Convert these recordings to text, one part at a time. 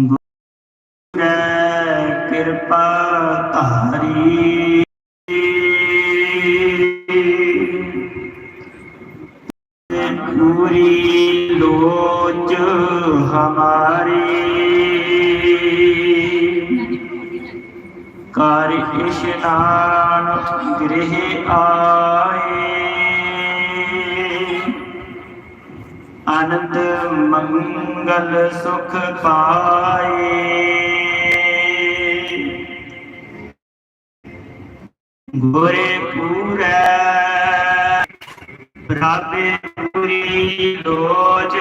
ਗੁਰ ਕਿਰਪਾ ਧਾਰੀ ਪੂਰੀ ਲੋਚ ਹਮਾਰੀ ਕਰ ਇਸ਼ਨਾਨ ਗ੍ਰਹਿ ਆਏ ਮੰਗਲ ਸੁਖ ਪਾਏ। ਗੁਰੇ ਪੂਰੈ, ਰਾਬੇ ਪੂਰੀ ਲੋਜ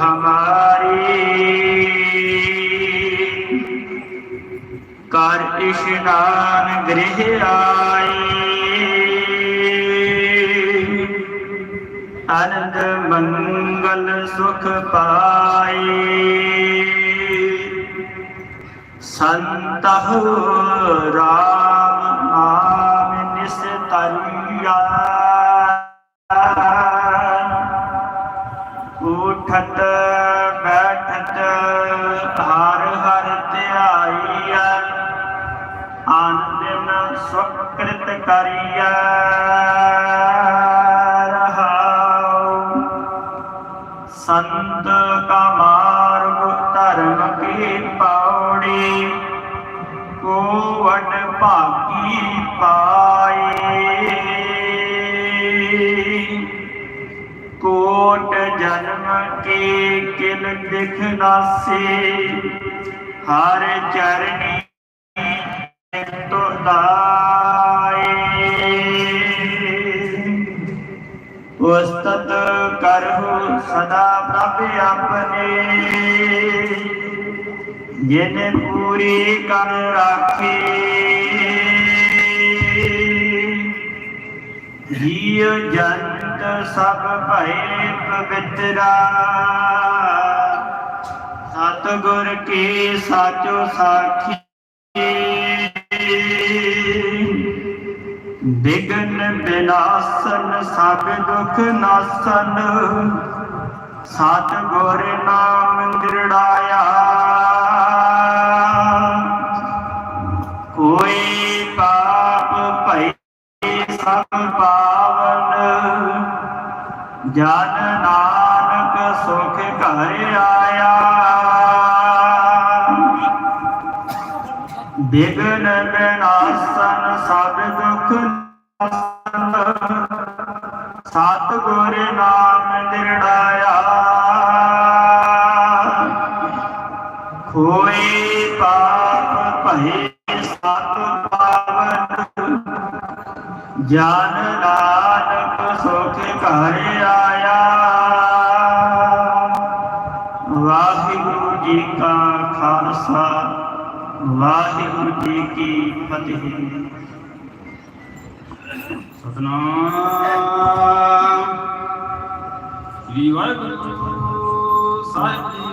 ਹਮਾਰੀ। ਕਰ ਇਸ਼ਨਾਨ ਗ੍ਰਹਿ ਆਏ। ਅਨੰਦ ਮੰਗਲ ਸੁਖ ਪਾਏ ਸੰਤਹ ਰਾਮ ਨਾਮ ਨਿਸਤਰੀਆ ਉਠਤ ਬੈਠਤ ਹਰ ਹਰ ਧਿਆਈਆ ਆਨੰਦਨ ਸੁਕ੍ਰਿਤ ਕਰੀਆ ਸੰਤ ਕਾ ਮਾਰਗ ਧਰਮ ਕੀ ਪੌੜੀ ਕੋ ਭਾਗੀ ਪਾਏ ਕੋਟ ਜਨਮ ਕੇ ਕਿਲ ਦਿਖ ਨਾਸੇ, ਹਰ ਚਰਨੀ ਤੋ ਉਸਤਤ ਸਦਾ ਪ੍ਰਭ ਆਪਣੇ। ਜਿਨ ਪੂਰੀ ਕਰ ਰਾਖੀ। ਜੀਵ ਜੰਤ ਸਭ ਭਏ ਪਵਿੱਤਰਾ। ਸਤਿਗੁਰ ਕੀ ਸਾਚੋ ਸਾਖੀ। ਬਿਗਨ ਬਿਨਾਸਨ ਸਭ ਦੁਖ ਨਾਸਨ। ਸਤਿਗੁਰ ਨਾਮ ਦਿਰੜਾਇਆ ਕੋਈ ਪਾਪ ਭਈ ਸਭ ਪਾਵਨ ਜਨ ਨਾਨਕ ਸੁਖ ਘਰ ਆਇਆ। ਬਿਗਨ ਬਿਨਾਸਨ ਸਭ ਦੁਖ ਨਾਸਨ ਸਤ ਗੁਰ ਨਾਮ ਦਿਰੜਾਇਆ ਕੋਈ ਪਾਪ ਭਏ ਸਤ ਪਾਵਨ ਜਨ ਨਾਨਕ ਸੁਖ ਘਰ ਆਇਆ। ਵਾਹਿਗੁਰੂ ਜੀ ਕਾ ਖਾਲਸਾ, ਵਾਹਿਗੁਰੂ ਜੀ ਕੀ ਫਤਿਹ। ਸਤਨਾਮ। ਸ੍ਰੀ ਵਾਹਿਗੁਰੂ ਸਾਹਿਬ ਜੀ